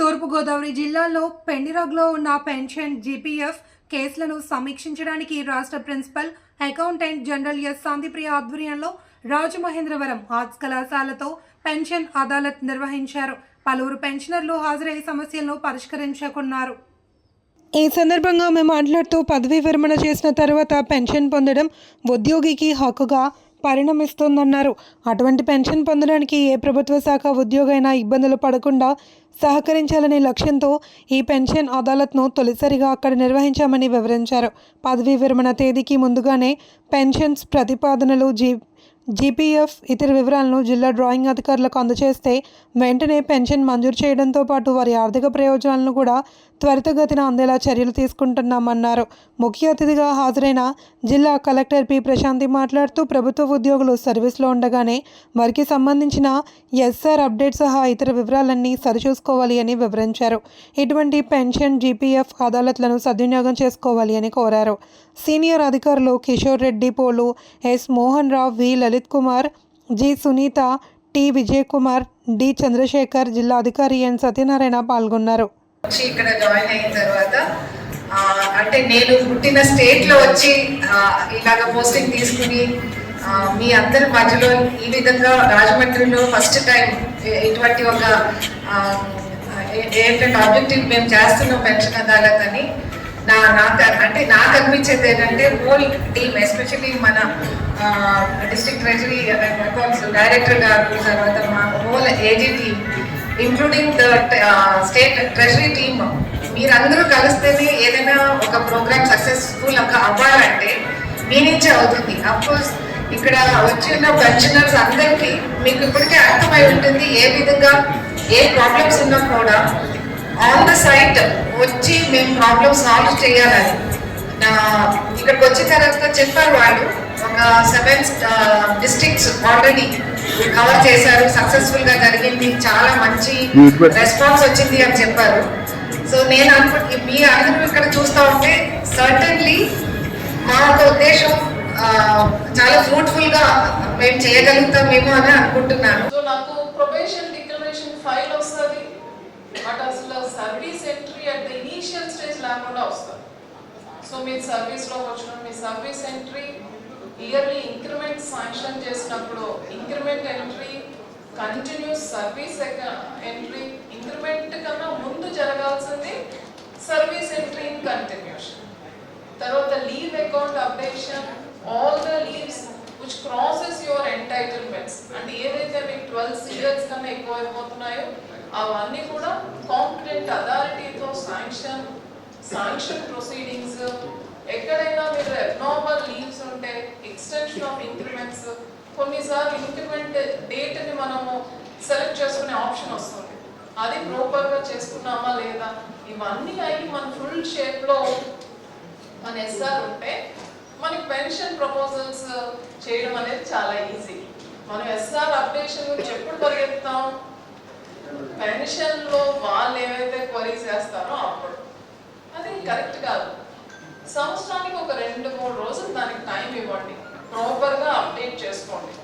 తూర్పుగోదావరి జిల్లాలో పెండిరాగ్లో ఉన్న pension GPF కేసులను సమీక్షించడానికి రాష్ట్ర principal accountant general S. Shantipriya ఆధ్వర్యంలో రాజమహేంద్రవరం ఆర్ట్స్ కళాశాలతో పెన్షన్ అదాలత్ నిర్వహించారు. పలువురు పెన్షనర్లు హాజరై సమస్యలను పరిష్కరించుకున్నారు. ఈ సందర్భంగా మేము మాట్లాడుతూ పదవీ విరమణ చేసిన తర్వాత పెన్షన్ పొందడం ఉద్యోగికి హక్కుగా పరిణమిస్తుందన్నారు. అటువంటి పెన్షన్ పొందడానికి ఏ ప్రభుత్వ శాఖ ఉద్యోగైనా ఇబ్బందులు పడకుండా సహకరించాలనే లక్ష్యంతో ఈ పెన్షన్ అదాలత్ను తొలిసారిగా అక్కడ నిర్వహించామని వివరించారు. పదవీ విరమణ తేదీకి ముందుగానే పెన్షన్స్ ప్రతిపాదనలు జీ జీపీఎఫ్ ఇతర వివరాలను జిల్లా డ్రాయింగ్ అధికారులకు అందజేస్తే వెంటనే పెన్షన్ మంజూరు చేయడంతో పాటు వారి ఆర్థిక ప్రయోజనాలను కూడా త్వరితగతిన అందేలా చర్యలు తీసుకుంటున్నామన్నారు. ముఖ్య అతిథిగా హాజరైన జిల్లా కలెక్టర్ పి. ప్రశాంతి మాట్లాడుతూ ప్రభుత్వ ఉద్యోగులు సర్వీస్లో ఉండగానే వారికి సంబంధించిన ఎస్ఆర్ అప్డేట్ సహా ఇతర వివరాలన్నీ సరిచూసుకోవాలి అని వివరించారు. ఇటువంటి పెన్షన్ జీపీఎఫ్ అదాలత్లను సద్వినియోగం చేసుకోవాలి అని కోరారు. సీనియర్ అధికారులు Kishore Reddy Polu S. Mohan Rao V. Lalit Kumar G. Sunitha T. Vijay Kumar D. Chandrasekhar జిల్లా అధికారి ఎన్. సత్యనారాయణ పాల్గొన్నారు. వచ్చి ఇక్కడ జాయిన్ అయిన తర్వాత అంటే నేను పుట్టిన స్టేట్లో వచ్చి ఇలాగ పోస్టింగ్ తీసుకుని మీ అందరి మధ్యలో ఈ విధంగా రాజమండ్రిలో ఫస్ట్ టైం ఇటువంటి ఒక ఏంటంటే ఆబ్జెక్టివ్ మేము చేస్తున్నాం పెన్షన్ అదాలత్ అని నా నాకు అంటే నాకు అనిపించేది ఏంటంటే హోల్ టీమ్ ఎస్పెషల్లీ మన డిస్ట్రిక్ట్ ట్రెజరీ అకౌంట్స్ డైరెక్టర్ గారు తర్వాత మా whole AG team including the state treasury team మీరందరూ కలిస్తేనే ఏదైనా ఒక ప్రోగ్రామ్ సక్సెస్ఫుల్ ఒక అవ్వాలంటే మీ నుంచే అవుతుంది. అఫ్కోర్స్ ఇక్కడ వచ్చి ఉన్న పెన్షనర్స్ అందరికీ మీకు ఇప్పటికే అర్థమై ఉంటుంది ఏ విధంగా ఏ ప్రాబ్లమ్స్ ఉన్నా కూడా ఆన్ ద సైట్ వచ్చి మేము ప్రాబ్లమ్ సాల్వ్ చేయాలని. నా ఇక్కడికి వచ్చిన తర్వాత చెప్పారు వాళ్ళు ఒక సెవెన్ డిస్ట్రిక్ట్స్ ఆల్రెడీ కవర్ చేశారు. సక్సెస్ఫుల్గా జరిగింది. చాలా మంచి రెస్పాన్స్ వచ్చింది అని చెప్పారు. సో నేను అనుకుంటు మీ అందరూ ఇక్కడ చూస్తా ఉంటే సర్టన్లీ మా ఒక ఉద్దేశం చాలా ఫ్రూట్ఫుల్గా మేము చేయగలుగుతామేమో అని అనుకుంటున్నాను. సో నాకు ప్రొబేషన్ డిక్లరేషన్ ఫైల్ వస్తుంది. బట్ అసలు service entry at the initial stage లేకుండా వస్తుంది. సో మీరు సర్వీస్లో వచ్చిన మీ service entry yearly increment sanction చేసినప్పుడు increment entry continuous service entry increment కన్నా ముందు జరగాల్సింది సర్వీస్ ఎంట్రీ ఇన్ కంటిన్యూషన్. తర్వాత leave account updation all the leaves which crosses your entitlements అంటే ఏదైతే మీకు ట్వెల్వ్ ఇయర్స్ కన్నా ఎక్కువ అయిపోతున్నాయో అవన్నీ కూడా కాంపిటెంట్ అథారిటీతో శాంక్షన్ శాంక్షన్ ప్రొసీడింగ్స్ ఎక్కడైనా మీరు ప్రతిసారి ఇంక్రిమెంట్ డేట్ని మనము సెలెక్ట్ చేసుకునే ఆప్షన్ వస్తుంది. అది ప్రాపర్గా చేసుకున్నామా లేదా? ఇవన్నీ అయ్యి మన ఫుల్ షేప్లో మన ఎస్ఆర్ ఉంటే మనకి పెన్షన్ ప్రపోజల్స్ చేయడం అనేది చాలా ఈజీ. మనం ఎస్ఆర్ అప్డేషన్ గురించి ఎప్పుడు పరిగెత్తాం పెన్షన్లో వాళ్ళు ఏవైతే క్వరీస్ చేస్తారో అప్పుడు. అది కరెక్ట్ కాదు. సంవత్సరానికి ఒక రెండు మూడు రోజులు దానికి టైం ఇవ్వండి. ప్రాపర్గా అప్డేట్ చేసుకోండి.